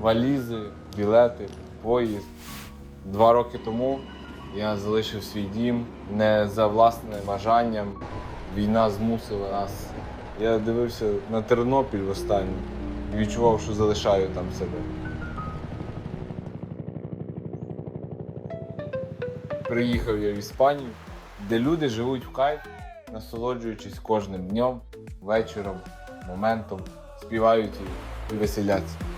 валізи, білети, поїзд. Два роки тому я залишив свій дім не за власним бажанням. Війна змусила нас. Я дивився на Тернопіль останній і відчував, що залишаю там себе. Приїхав я в Іспанію, де люди живуть в кайф, насолоджуючись кожним днем, вечором, моментом, співають і, веселяться.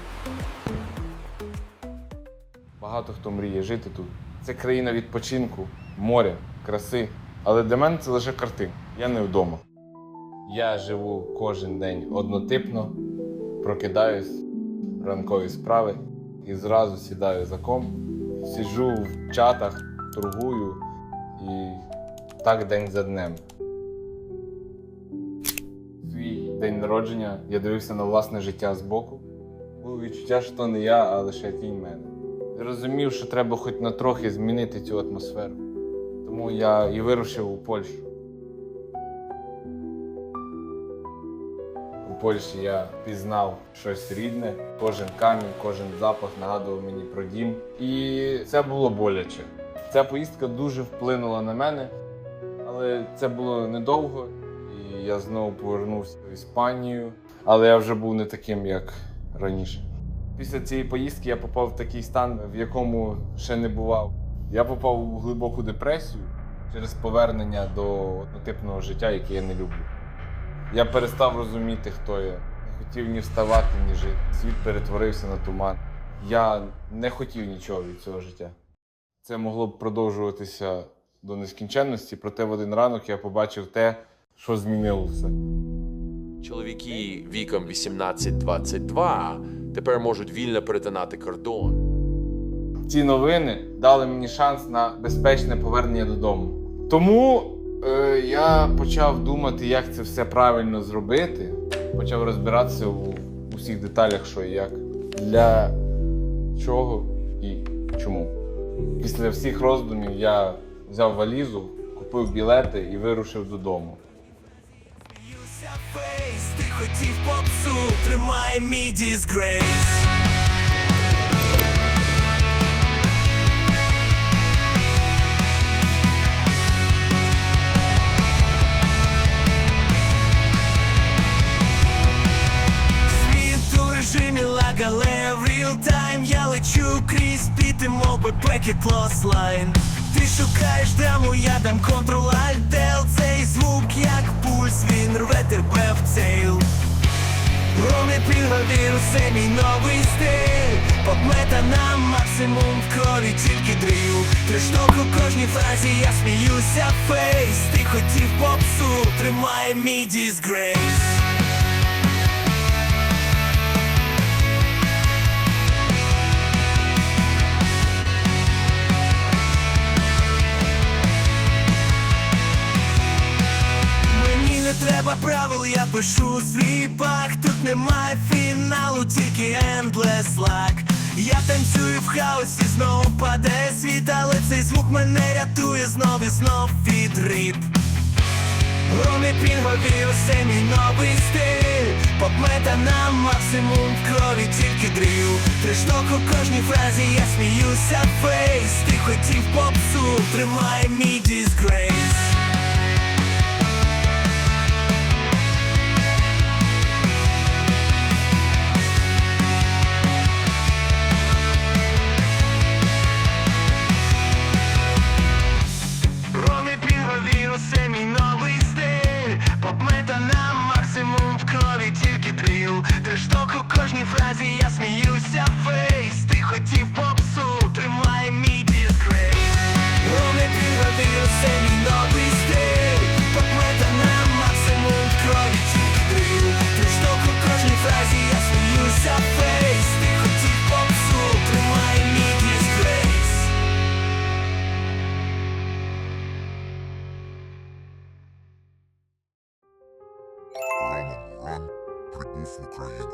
Багато хто мріє жити тут. Це країна відпочинку, моря, краси. Але для мене це лише картинка. Я не вдома. Я живу кожен день однотипно, прокидаюсь, ранкові справи і зразу сідаю за ком, сиджу в чатах, торгую і так день за днем. Свій день народження я дивився на власне життя збоку. Було відчуття, що то не я, а лише тінь мене. Я розумів, що треба хоч на трохи змінити цю атмосферу. Тому я і вирушив у Польщу. У Польщі я пізнав щось рідне, кожен камінь, кожен запах нагадував мені про дім. І це було боляче. Ця поїздка дуже вплинула на мене, але це було недовго, і я знову повернувся в Іспанію, але я вже був не таким, як раніше. Після цієї поїздки я попав в такий стан, в якому ще не бував. Я попав у глибоку депресію через повернення до однотипного життя, яке я не люблю. Я перестав розуміти, хто я. Не хотів ні вставати, ні жити. Світ перетворився на туман. Я не хотів нічого від цього життя. Це могло б продовжуватися до нескінченності, проте в один ранок я побачив те, що змінило все. Чоловіки віком 18-22 тепер можуть вільно перетинати кордон. ці новини дали мені шанс на безпечне повернення додому. Тому е, я почав думати, як це все правильно зробити. Почав розбиратися у усіх деталях, що і як, для чого і чому. Після всіх роздумів я взяв валізу, купив білети і вирушив додому. Сміюся фейс, ти хотів попсу, тримай мій дисгрейс. Світ у режимі лагале в real time Я лечу крізь піти, мов би пекет лайн Ти шукаєш драму, я дам контрол альт дел Цей звук як пульс, він рве тебе в цейл. Роми піловір, це мій новий стиль. Попмета на максимум в крові тільки дріл Трешток у кожній фразі, я сміюся фейс. Ти хотів попсу, тримай мій дисгрейс треба я пишу свій пак Тут немає фіналу, тільки endless luck. Я танцюю в хаосі, знову падає світ, але цей звук мене рятує знов і знов від риб Ромі пінгові, усе мій новий стиль. Попмета на максимум в крові тільки дріл. Трешток у кожній фразі, я сміюся фейс. Ти хотів попсу, тримай мій дисгрейс усе мій новий стиль. Попмета на максимум в крові тільки дріл Трешток у кожній фразі, я сміюся фейс прибув в Україну.